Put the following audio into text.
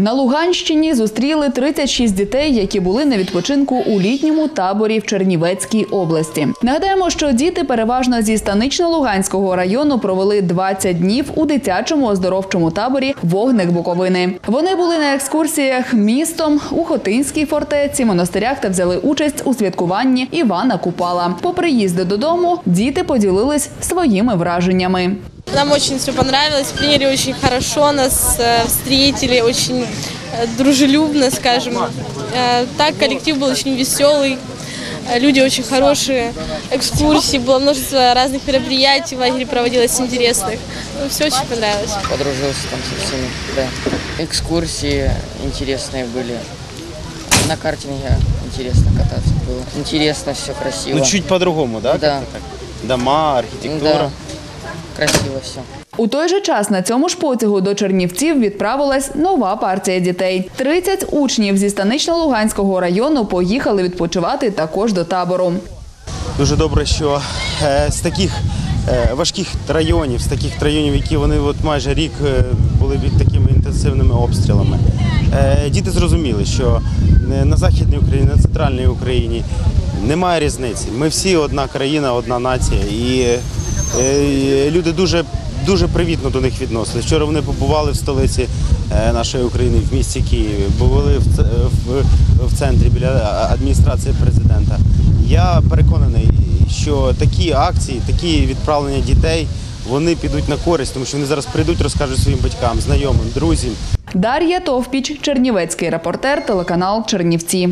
На Луганщині зустріли 36 дітей, які були на відпочинку у літньому таборі в Чернівецькій області. Нагадаємо, що діти переважно зі станично-луганського району провели 20 днів у дитячому оздоровчому таборі Вогник Буковини. Вони були на екскурсіях містом у Хотинській фортеці, монастирях та взяли участь у святкуванні Івана Купала. По приїзду додому діти поділились своїми враженнями. Нам очень все понравилось, приняли очень хорошо, нас э, встретили очень э, дружелюбно, скажем. Э, Так коллектив был очень веселый, люди очень хорошие, экскурсии, было множество разных мероприятий в лагере проводилось интересных. Ну, все очень понравилось. подружился там со всеми, да. Экскурсии интересные были. На картинге интересно кататься было. Интересно, все красиво. Ну, чуть по-другому, да? Да. Дома, архітектура. Да. Красиво все. У той же час на цьому ж потягу до Чернівців відправилась нова партія дітей. 30 учнів зі станично-луганського району поїхали відпочивати також до табору. Дуже добре, що е, з таких е, важких районів, з таких районів, які вони от майже рік е, були під такими інтенсивними обстрілами. Діти зрозуміли, що на Західній Україні, на центральній Україні немає різниці. Ми всі одна країна, одна нація. І люди дуже, дуже привітно до них відносились. Вчора вони побували в столиці е, нашої України, в місті Києві, були в, в, в центрі біля адміністрації президента. Я переконаний, що такі акції, такі відправлення дітей, вони підуть на користь, тому що вони зараз прийдуть, розкажуть своїм батькам, знайомим, друзям. Дар'я Товпіч, Чернівецький репортер, телеканал Чернівці.